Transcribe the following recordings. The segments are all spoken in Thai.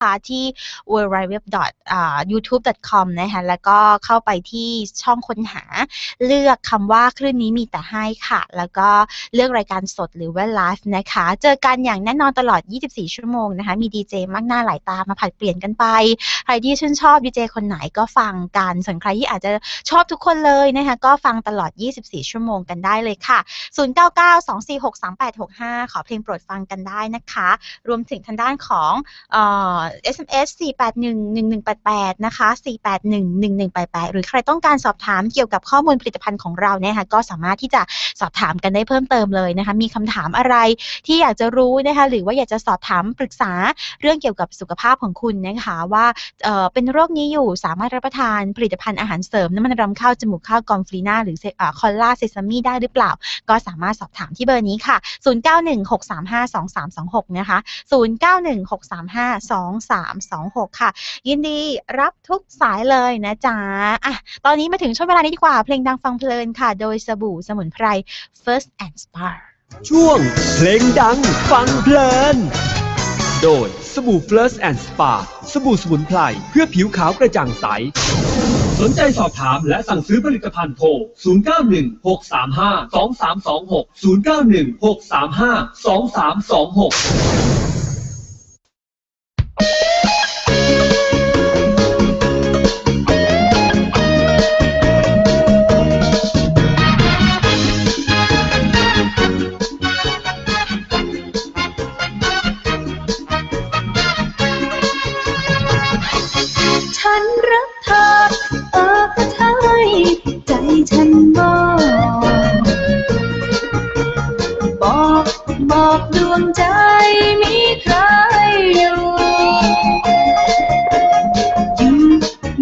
คะที่ www.youtube.com นะคะแล้วก็เข้าไปที่ช่องค้นหา เลือกคำว่าคลื่นนี้มีแต่ให้ค่ะ แล้วก็เลือกรายการสดหรือว่าไลฟ์นะคะ เจอกันอย่างแน่นอนตลอด 24 ชั่วโมงนะคะ มีดีเจมากหน้าหลายตามาผัดเปลี่ยนกันไป ใครที่ชื่นชอบดีเจคนไหนก็ฟังกันส่วนใครที่อาจจะชอบทุกคนเลยนะคะ ก็ฟังตลอด 24 ชั่วโมงกันได้เลยค่ะ 0992463865 ขอเพลงโปรดฟังกันได้นะคะ รวมถึงทางด้านของเอ่อ SMS 4811188 นะคะ 4811188 หรือใครต้องการสอบถามเกี่ยวกับข้อมูลผลิตภัณฑ์ของเราเนี่ยค่ะก็สามารถที่จะสอบถามกันได้เพิ่มเติมเลยนะคะ มีคำถามอะไรที่อยากจะรู้นะคะ หรือว่าอยากจะสอบถามปรึกษาเรื่องเกี่ยวกับสุขภาพของคุณนะคะว่าเออเป็นโรคนี้อยู่สามารถรับประทานผลิตภัณฑ์อาหารเสริมน้ำมันรำข้าวจมูกข้าวกอมฟรีนาหรือคอลลาเซซามีได้หรือเปล่า ก็สามารถสอบถามที่เบอร์นี้ค่ะ 0916352326 นะคะ 0916352326ค่ะ ยินดีรับทุกสายเลยนะจ๊ะอะตอนนี้มาถึงช่วงเวลานี้ดีกว่าเพลงดังฟังเพลินค่ะ โดยสบู่สมุนไพร First and Spa ช่วงเพลงดังฟังเพลิน โดยสบู่ Flirt and Spa สบู่สมุนไพรเพื่อผิวขาวกระจ่างใสสนใจสอบถามและสั่งซื้อผลิตภัณฑ์โทร 0916352326 0916352326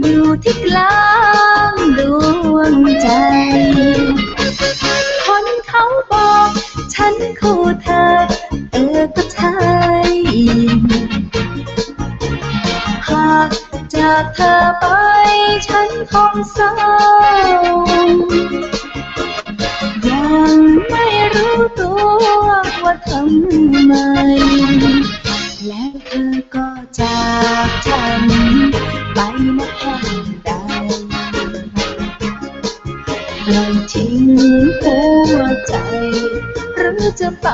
อยู่ที่กลางดวงใจ คนเขาบอก ฉันคู่เธอ เออก็ใช่หากจากเธอไป ฉันคงเใจ หรือจะไป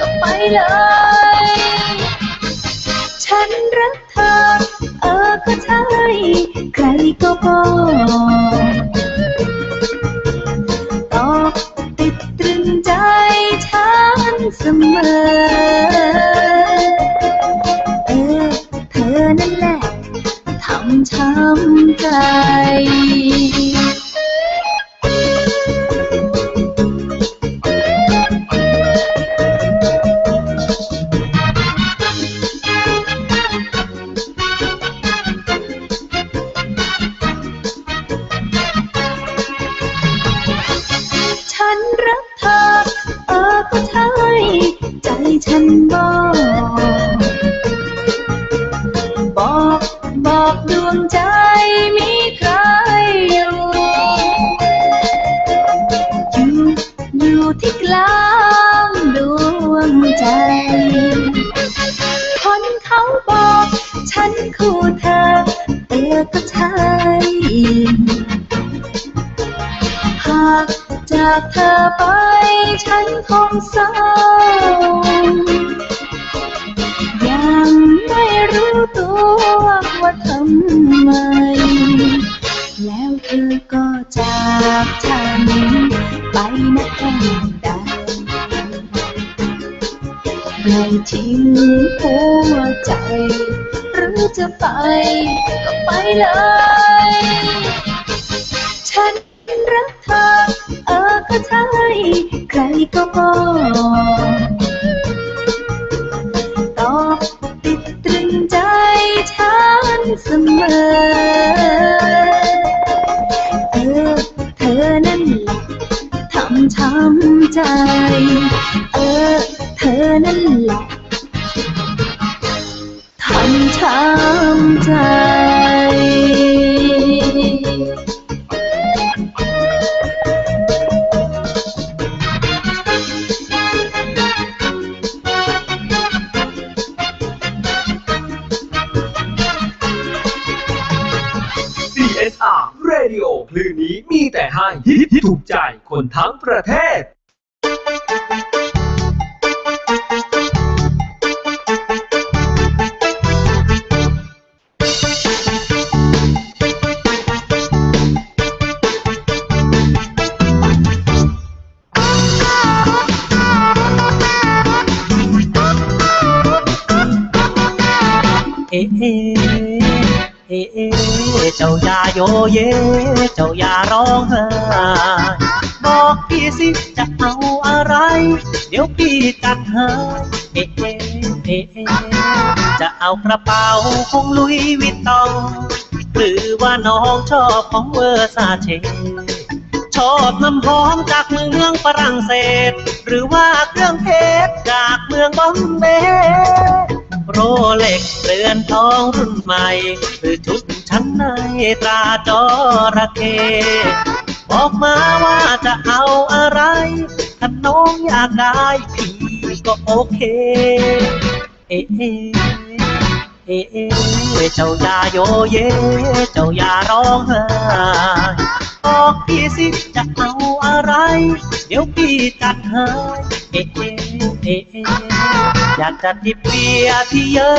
ก็ไปเลย ฉันรักเธอ เออก็ใช่ ใครก็บอก จากเธอไป ฉันคงเศร้า ยังไม่รู้ตัวว่าทำไม แล้วเธอก็จากฉันไปนะแห่งใดปล่ทิ้งหัวใจ หรือจะไปก็ไปเลย ฉัน ใครก็บอกตอบติดตรึงใจฉันเสมอเออเธอนั่นทำช้ำใจ ให้ฮิตถูกใจคนทั้งประเทศ เอะ เจ้าอย่าโยเย เจ้าอย่าร้องไห้บอกพี่สิจะเอาอะไร เดี๋ยวพี่จัดให้เอะเอะเอเอะจะเอากระเป๋าของลุยวิตตอง หรือว่าน้องชอบของเวอร์ซาเชชอบน้ำหอมจากเมืองฝรั่งเศส หรือว่าเครื่องเพชรจากเมืองบอมเบย์ โรเล็กเรือนทองรุ่นใหม่ หรือชุดชั้นในตราจอระเคบอกมาว่าจะเอาอะไร ถ้าน้องอยากได้พี่ก็โอเค เอะเอะเอเอเจ้าอย่าโยเย เจ้าอย่าร้องไห้ บอกพี่สิจะเอาอะไร เดี๋ยวพี่จัดให้เอ๊ะเอ๊ะเอ๊ะเออยากจะจิบเบียที่เยอ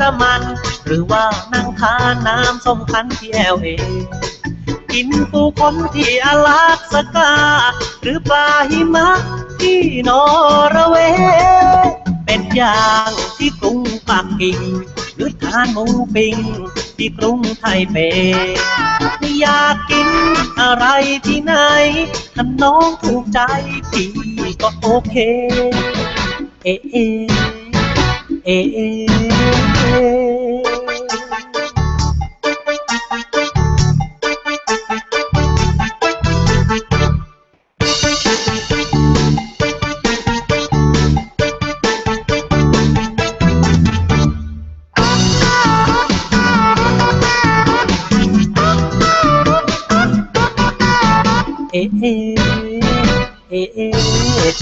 รมัน หรือว่านั่งทานน้ำส้มคันที่แอลเอกินปูคนที่อาลาสกา หรือปลาหิมะที่นอร์เวย์เป็ดย่างที่กรุงปักกิ่งหรือทานหมูปิ้ง ที่กรุงไทเปอยากกินอะไรที่ไหนถ้าน้องถูกใจพี่ก็โอเค เอเอเอเอ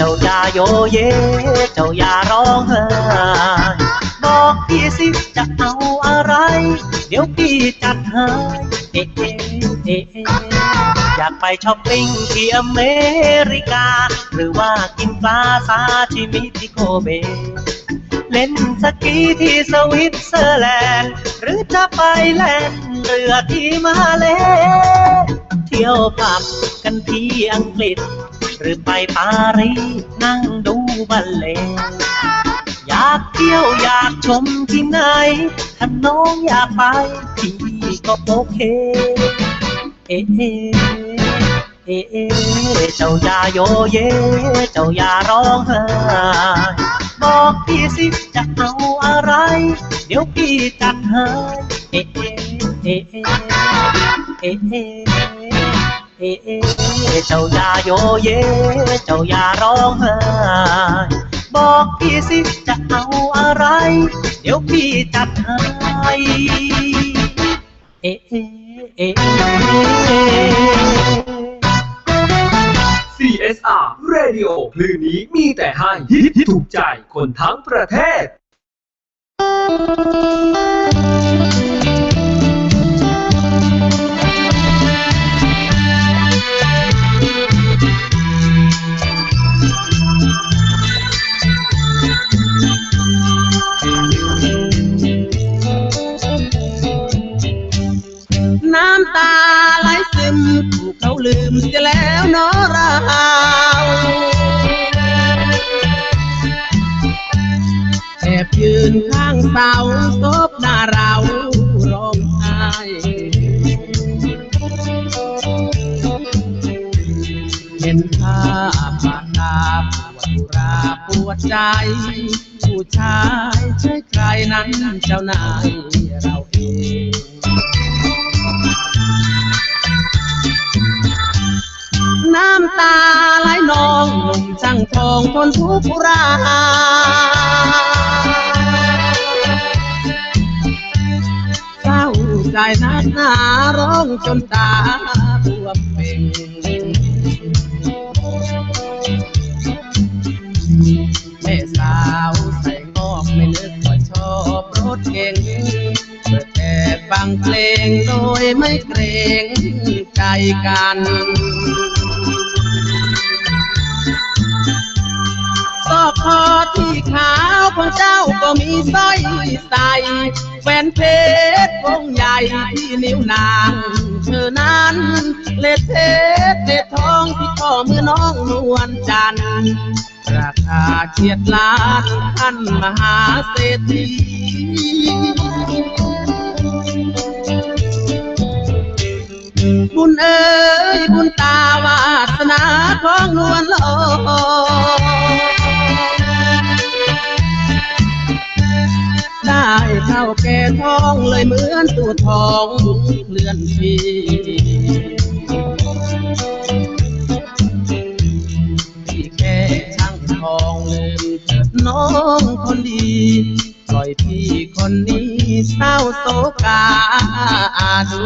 จ้าอย่าโยเย เจ้าอย่าร้องไห้บอกพี่สิจะเอาอะไร เดี๋ยวพี่จัดให้เอะเอะเอะเอะอยากไปช้อปปิ้งที่อเมริกา หรือว่ากินปลาซาชิมิที่โกเบเล่นสกีที่สวิตเซอร์แลนด์ หรือจะไปแล่นเรือที่มาเล เที่ยวผับกันที่อังกฤษ หรือไปปารีสนั่งดูบัลเล่อยากเที่ยวอยากชมที่ไหนถ้าน้องอยากไปพี่ก็โอเค เอะเอะเอเอเจ้าอย่าโยเย เจ้าอย่าร้องไห้บอกพี่สิจะเอาอะไร เดี๋ยวพี่จัดให้เอะเอะเอะเอ เอเอเจ้าอย่าโยเย เจ้าอย่าร้องไห้บอกพี่สิจะเอาอะไร เดี๋ยวพี่จัดให้เอะเอเออ CSR Radio คลื่นนี้มีแต่ให้ฮิตถูกใจคนทั้งประเทศ บยืนข้างเสาซบหน้าเราร้องไห้เห็นภาพผ่าตาปวดราปวดใจ ผู้ชายใช่ใครนั้นเจ้านายเราเองน้ำตาไหลนองหนุ่มช่างทองทนทุกข์รา ใจนักหนาร้องจนตาบวมเป็นแม่สาวใส่งอกไม่นึกว่าชอบรถเก่งเปิดแอบฟังเพลงโดยไม่เกรงใจกัน อกคอที่ขาวของเจ้าก็มีสร้อยใส่แหวนเพชรวงใหญ่ที่นิ้วนางเธอนั้นเลเพชรเลทองที่ข้อมือน้องนวลจันทร์ราคาเฉียดล้านท่านมหาเศรษฐีบุญเอ๋ยบุญตาวาสนาของนวลโล ได้เท่าแก่ทองเลยเหมือนตัวทองเคลื่อนที่ที่แค่ช่างทองลืมเถิดน้องคนดีปล่อยพี่คนนี้เศร้าโศกาดู